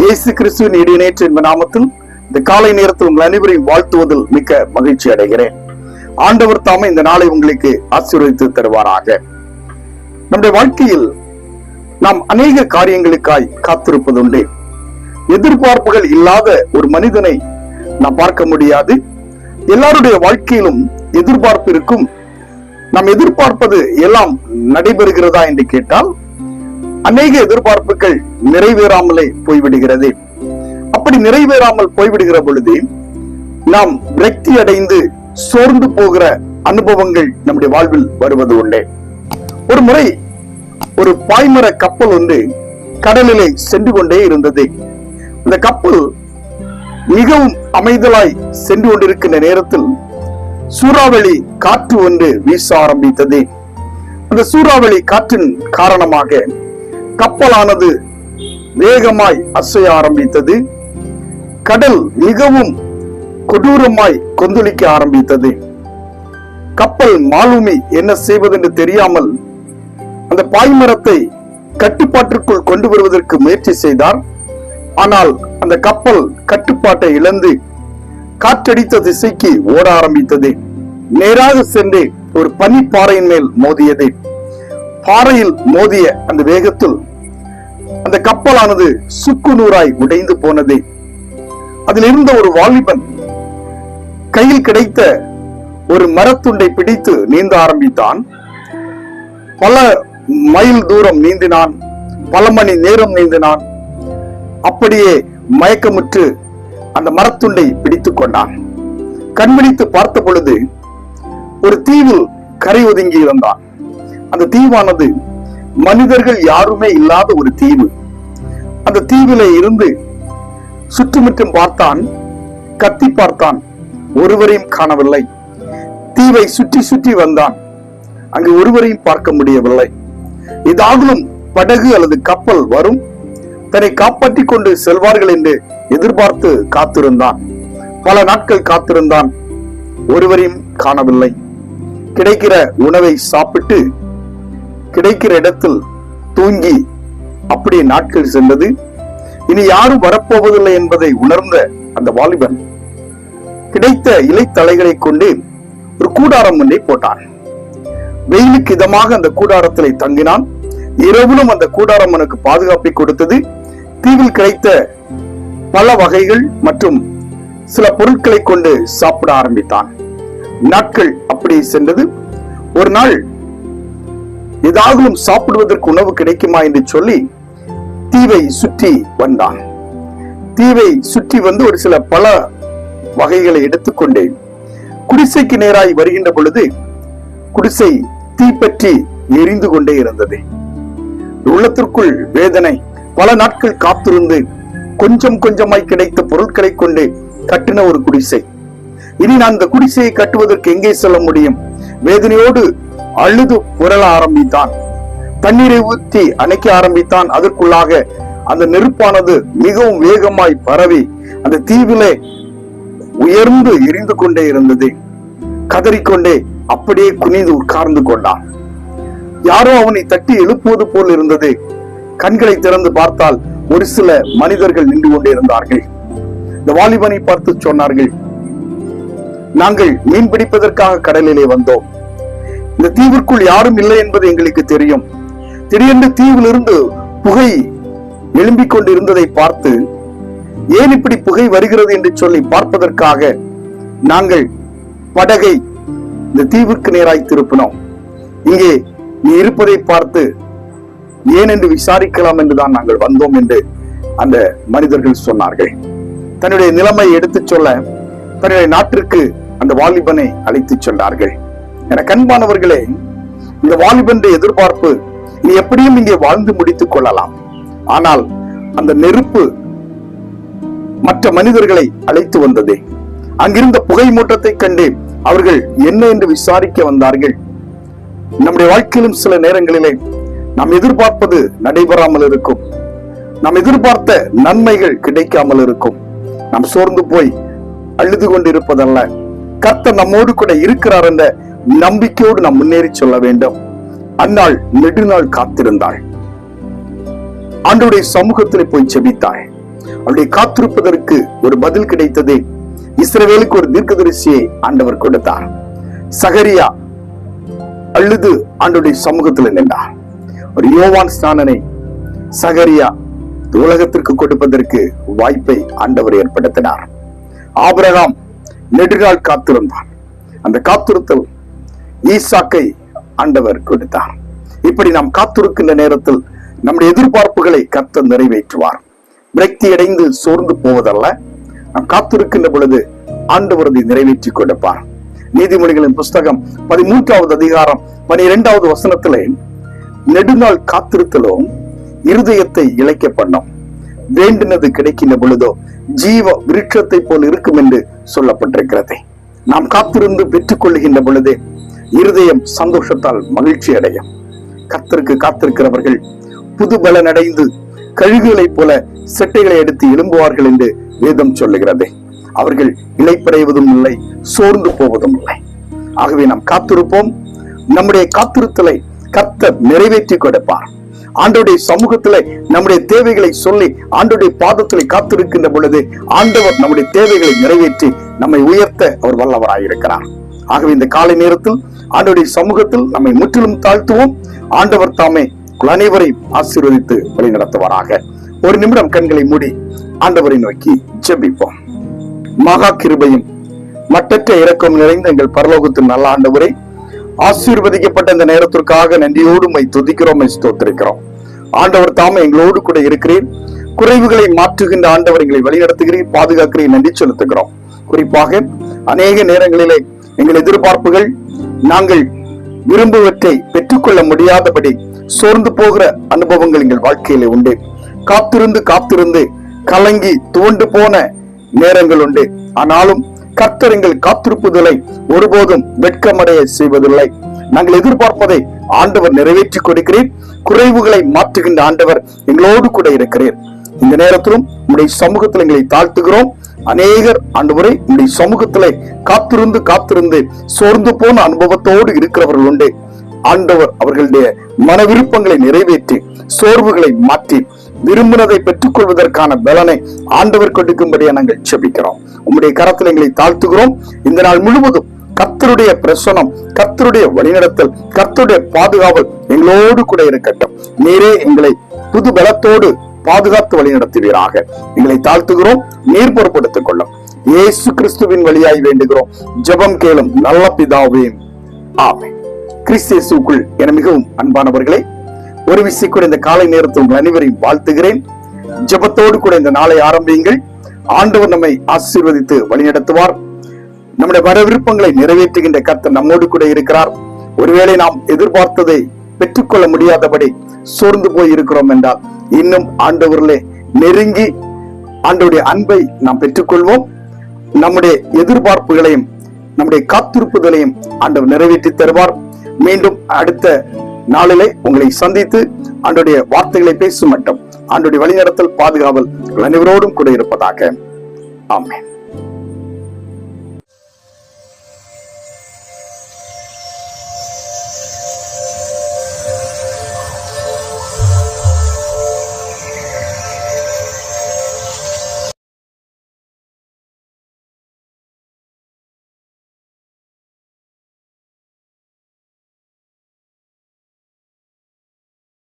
இயேசு கிறிஸ்துவின் இடைநேற்று என்ப நாமத்தில் இந்த காலை நேரத்தில் உங்கள் அனைவரையும் வாழ்த்துவதில் மிக்க மகிழ்ச்சி அடைகிறேன். ஆண்டவர் தாமே இந்த நாளை உங்களுக்கு ஆசீர்வதித்து தருவாராக. நம்முடைய வாழ்க்கையில் நாம் அநேக காரியங்களுக்காய் காத்திருப்பதுண்டு. எதிர்பார்ப்புகள் இல்லாத ஒரு மனிதனை நாம் பார்க்க முடியாது. எல்லாருடைய வாழ்க்கையிலும் எதிர்பார்ப்பு இருக்கும் நாம் எதிர்பார்ப்பது எல்லாம் நடைபெறுகிறதா என்று கேட்டால் அநேக எதிர்பார்ப்புகள் நிறைவேறாமலே போய்விடுகிறது. அப்படி நிறைவேறாமல் போய்விடுகிற பொழுது நாம் விரக்தி அடைந்து சோர்ந்து போகிற அனுபவங்கள் நம்முடைய வாழ்வில் வருவது உண்டு. ஒரு முறை ஒரு பாய்மர கப்பல் ஒன்று கடலிலே சென்று கொண்டே இருந்தது. அந்த கப்பல் மிகவும் அமைதலாய் சென்று கொண்டிருக்கின்ற நேரத்தில் சூறாவளி காற்று ஒன்று வீச ஆரம்பித்தது. அந்த சூறாவளி காற்றின் காரணமாக கப்பலானது வேகமாய் அசைய ஆரம்பித்தது. கடல் மிகவும் கொடூரமாய் கொந்தளிக்க ஆரம்பித்தது. கப்பல் மாலுமி என்ன செய்வதென்று தெரியாமல் அந்த பாய்மரத்தை கட்டுப்பாட்டிற்குள் கொண்டு வருவதற்கு முயற்சி செய்தார். ஆனால் அந்த கப்பல் கட்டுப்பாட்டை இழந்து காற்றடித்த திசைக்கு ஓட ஆரம்பித்தது. நேராக சென்று ஒரு பனிப்பாறையின் மேல் மோதியது. பாறையில் மோதிய அந்த வேகத்தில் அந்த கப்பலானது சுக்கு நூறாய் உடைந்து போனதே அதில் இருந்த ஒரு வாலிபன் கையில் கிடைத்த ஒரு மரத்துண்டை பிடித்து நீந்த ஆரம்பித்தான். பல மைல் தூரம் நீந்தினான் பல மணி நேரம் நீந்தினான். அப்படியே மயக்கமுற்று அந்த மரத்துண்டை பிடித்துக் கொண்டான். கண்விழித்து பார்த்த பொழுது ஒரு தீவில் கரை ஒதுங்கி இருந்தான் அந்த தீவானது மனிதர்கள் யாருமே இல்லாத ஒரு தீவு. அந்த தீவிலே இருந்து சுற்றுமுற்றும் பார்த்தான் கத்தி பார்த்தான் ஒருவரையும் காணவில்லை. தீவை சுற்றி சுற்றி வந்தான். அங்கு ஒருவரையும் பார்க்க முடியவில்லை. இதாகலும் படகு அல்லது கப்பல் வரும். தன்னை காப்பாற்றிக் கொண்டு செல்வார்கள் என்று எதிர்பார்த்து காத்திருந்தான். பல நாட்கள் காத்திருந்தான். ஒருவரையும் காணவில்லை. கிடைக்கிற உணவை சாப்பிட்டு கிடைக்கிற இடத்தில் தூங்கி அப்படியே நாட்கள் சென்றது. இனி யாரும் வரப்போவதில்லை என்பதை உணர்ந்த அந்த வாலிபன் கிடைத்த இலைத்தலைகளை கொண்டு ஒரு கூடாரம் ஒன்றை போட்டான். வெயிலுக்கு இதமாக அந்த கூடாரத்திலே தங்கினான். இரவிலும் அந்த கூடாரம் அவனுக்கு பாதுகாப்பை கொடுத்தது. தீவில் கிடைத்த பல வகைகள் மற்றும் சில பொருட்களை கொண்டு சாப்பிட ஆரம்பித்தான். நாட்கள் அப்படி சென்றது. ஒரு நாள் ஏதாகவும் சாப்பிடுவதற்கு உணவு கிடைக்குமா என்று சொல்லி தீவை சுற்றி வந்தான். தீவை சுற்றி வந்து ஒரு சில பல வகைகளை எடுத்துக்கொண்டேன் குடிசைக்கு நேராய் வருகின்ற பொழுது குடிசை தீப்பற்றி எரிந்து கொண்டே இருந்தது. உள்ளத்திற்குள் வேதனை பல நாட்கள் காத்திருந்து கொஞ்சம் கொஞ்சமாய் கிடைத்த பொருட்களை கொண்டு கட்டின ஒரு குடிசை. இனி நான் அந்த குடிசையை கட்டுவதற்கு எங்கே செல்ல முடியும்? வேதனையோடு அழுது புரள ஆரம்பித்தான். தண்ணீரை ஊற்றி அணைக்க ஆரம்பித்தான். அதற்குள்ளாக அந்த நெருப்பானது மிகவும் வேகமாய் பரவி அந்த தீவிலே உயர்ந்து எரிந்து கொண்டே இருந்தது. கதறிக்கொண்டே அப்படியே குனிந்து உட்கார்ந்து கொண்டான். யாரோ அவனை தட்டி எழுப்புவது போல் இருந்தது. கண்களை திறந்து பார்த்தால் ஒரு சில மனிதர்கள் நின்று கொண்டே இருந்தார்கள் இந்த வாலிபனை பார்த்து சொன்னார்கள் நாங்கள் மீன் பிடிப்பதற்காக கடலிலே வந்தோம். இந்த தீவிற்குள் யாரும் இல்லை என்பது எங்களுக்கு தெரியும். திடீரென்று தீவிலிருந்து புகை எழும்பிக் கொண்டிருந்ததை பார்த்து ஏன் இப்படி புகை வருகிறது? என்று சொல்லி பார்ப்பதற்காக நாங்கள் படகை இந்த தீவிற்கு நேராய் திருப்பினோம். இங்கே நீ இருப்பதை பார்த்து ஏன் என்று விசாரிக்கலாம் என்றுதான் நாங்கள் வந்தோம் என்று அந்த மனிதர்கள் சொன்னார்கள். தன்னுடைய நிலைமை எடுத்துச் சொல்ல தன்னுடைய நாட்டிற்கு அந்த வாலிபனை அழைத்துச் சென்றார்கள். என கண்பானவர்களே இந்த வாலிபன்ற எதிர்பார்ப்பு நீ எப்படியும் இங்கே வாழ்ந்து முடித்துக் கொள்ளலாம். ஆனால் அந்த நெருப்பு மற்ற மனிதர்களை அழைத்து வந்தது. அங்கிருந்த புகை மூட்டத்தை கண்டு அவர்கள் என்ன என்று விசாரிக்க வந்தார்கள். நம்முடைய வாழ்க்கையிலும் சில நேரங்களிலே நாம் எதிர்பார்ப்பது நடைபெறாமல் இருக்கும். நாம் எதிர்பார்த்த நன்மைகள் கிடைக்காமல் இருக்கும். நாம் சோர்ந்து போய் அழுது கொண்டிருப்பதல்ல. கர்த்தர் நம்மோடு கூட இருக்கிறார் என்ற நம்பிக்கையோடு நாம் முன்னேறி சொல்ல வேண்டும். அந்நாள் நெடுநாள் காத்திருந்தாள். ஆண்டுடைய சமூகத்தில் போய் செபித்தாள் அவருடைய காத்திருப்பதற்கு ஒரு பதில் கிடைத்தது. இஸ்ரவேலுக்கு ஒரு தீர்க்கதரிசியை ஆண்டவர் கொடுத்தார். சகரியா அழுது ஆண்டுடைய சமூகத்தில் நின்றார். ஒரு யோவான் ஸ்நானனை சகரியா உலகத்திற்கு கொடுப்பதற்கு வாய்ப்பை ஆண்டவர் ஏற்படுத்தினார். ஆபிரகாம் நெடுநாள் காத்திருந்தான் அந்த காத்திருத்தல் ஈசாக்கை ஆண்டவர் கொடுத்தார். இப்படி நாம் காத்திருக்கின்ற நேரத்தில் நம்முடைய எதிர்பார்ப்புகளை கத்த நிறைவேற்றுவார். விரக்தி அடைந்து சோர்ந்து போவதல்ல. நாம் காத்திருக்கின்ற பொழுது ஆண்டவரதை நிறைவேற்றி கொடுப்பார். நீதிமொழிகளின் புஸ்தகம் பதிமூன்றாவது அதிகாரம் பனிரெண்டாவது வசனத்திலே நெடுநாள் காத்திருத்தலும் இருதயத்தை இழைக்க பண்ணும் வேண்டினது கிடைக்கின்ற பொழுதோ ஜீவ விருட்சத்தை போல் இருக்கும் என்று சொல்லப்பட்டிருக்கிறது. நாம் காத்திருந்து பெற்றுக் கொள்ளுகின்ற பொழுதே இருதயம் சந்தோஷத்தால் மகிழ்ச்சி அடையும் கத்திற்கு காத்திருக்கிறவர்கள் புது பலனடைந்து கழுகுகளைப் போல செட்டைகளை எடுத்து எழும்புவார்கள் என்று வேதம் சொல்லுகிறது. அவர்கள் இழைப்படைவதும் இல்லை சோர்ந்து போவதும் இல்லை. ஆகவே நாம் காத்திருப்போம். நம்முடைய காத்திருத்தலை கர்த்தர் நிறைவேற்றி கொடுப்பார். ஆண்டோடைய சமூகத்திலே நம்முடைய தேவைகளை சொல்லி ஆண்டோடைய பாதத்திலே காத்திருக்கின்ற பொழுது ஆண்டவர் நம்முடைய தேவைகளை நிறைவேற்றி நம்மை உயர்த்த அவர் வல்லவராயிருக்கிறார். ஆகவே இந்த காலை நேரத்தில் ஆண்டவருடைய சமூகத்தில் நம்மை முற்றிலும் தாழ்த்துவோம். ஆண்டவர் தாமே அனைவரையும் ஆசீர்வதித்து வழி நடத்துவாராக. ஒரு நிமிடம் கண்களை மூடி ஆண்டவரை நோக்கி ஜெபிப்போம். மகா கிருபையும் மட்டற்ற இறக்கம் நிறைந்த எங்கள் பரலோகத்தின் நல்ல ஆண்டவரை ஆசீர்வதிக்கப்பட்ட இந்த நேரத்திற்காக நன்றியோடு மை துதிக்கிறோம் ஸ்தோத்திருக்கிறோம். ஆண்டவர் தாமே எங்களோடு கூட இருக்கிறேன் குறைவுகளை மாற்றுகின்ற ஆண்டவர் எங்களை வழிநடத்துகிறேன் பாதுகாக்கிறேன் நன்றி செலுத்துகிறோம். குறிப்பாக அநேக நேரங்களிலே எங்கள் எதிர்பார்ப்புகள் நாங்கள் விரும்புவற்றை பெற்றுக்கொள்ள முடியாதபடி சோர்ந்து போகிற அனுபவங்கள் எங்கள் வாழ்க்கையில உண்டு. காத்திருந்து காத்திருந்து கலங்கி துவண்டு போன நேரங்கள் உண்டு. ஆனாலும் கர்த்தர் எங்கள் காத்திருப்புதலை ஒருபோதும் வெட்கமடைய செய்வதில்லை. நாங்கள் எதிர்பார்ப்பதை ஆண்டவர் நிறைவேற்றி கொடுக்கிறேன் குறைவுகளை மாற்றுகின்ற ஆண்டவர் எங்களோடு கூட இருக்கிறேன் இந்த நேரத்திலும் உடைய சமூகத்தில் எங்களை தாழ்த்துகிறோம். அநேகர் ஆண்டவரை உடைய சமூகத்தில் காத்திருந்து காத்திருந்து சோர்ந்து போன அனுபவத்தோடு இருக்கிறவர்கள் உண்டு. ஆண்டவர் அவர்களுடைய மன விருப்பங்களை நிறைவேற்றி சோர்வுகளை மாற்றி விரும்பினதை பெற்றுக் கொள்வதற்கான பலனை ஆண்டவர் கொடுக்கும்படியா நாங்கள் செபிக்கிறோம் உங்களுடைய கரத்தில் எங்களை தாழ்த்துகிறோம். இந்த நாள் முழுவதும் கர்த்தருடைய பிரசனம் கர்த்தருடைய வழிநடத்தல் கர்த்தருடைய பாதுகாவல் எங்களோடு கூட இருக்கட்டும். நீரே எங்களை புது பலத்தோடு பாதுகாத்து வழிநடத்துவீராக. எங்களை தாழ்த்துகிறோம் நீர் பொறுப்படுத்திக் கொள்ளும். இயேசு கிறிஸ்துவின் வழியாய் வேண்டுகிறோம். ஜெபம் கேளும் நல்ல பிதாவே. ஆமே கிறிஸ்தேசுக்குள் என மிகவும் அன்பானவர்களே ஒரு விசை கூட இந்த காலை நேரத்தில் உங்கள் அனைவரையும் வாழ்த்துகிறேன். ஜெபத்தோடு கூட இந்த நாளை ஆரம்பியுங்கள். ஆண்டவர் நம்மை ஆசீர்வதித்து வழிநடத்துவார். நம்முடைய வர விருப்பங்களை நிறைவேற்றுகின்ற கர்த்தர் நம்மோடு கூட இருக்கிறார். ஒருவேளை நாம் எதிர்பார்த்ததை பெற்றுக்கொள்ள முடியாதபடி சோர்ந்து போய் இருக்கிறோம் என்றால் இன்னும் ஆண்டவர்களே நெருங்கி ஆண்டவருடைய அன்பை நாம் பெற்றுக்கொள்வோம். நம்முடைய எதிர்பார்ப்புகளையும் நம்முடைய காத்திருப்புதலையும் ஆண்டவர் நிறைவேற்றி தருவார். மீண்டும் அடுத்த நாளிலே உங்களை சந்தித்து ஆண்டுடைய வார்த்தைகளை பேசும் மட்டும் ஆண்டுடைய வழிநடத்தல் பாதுகாவல் அனைவரோடும் கூட இருப்பதாக. ஆமேன்.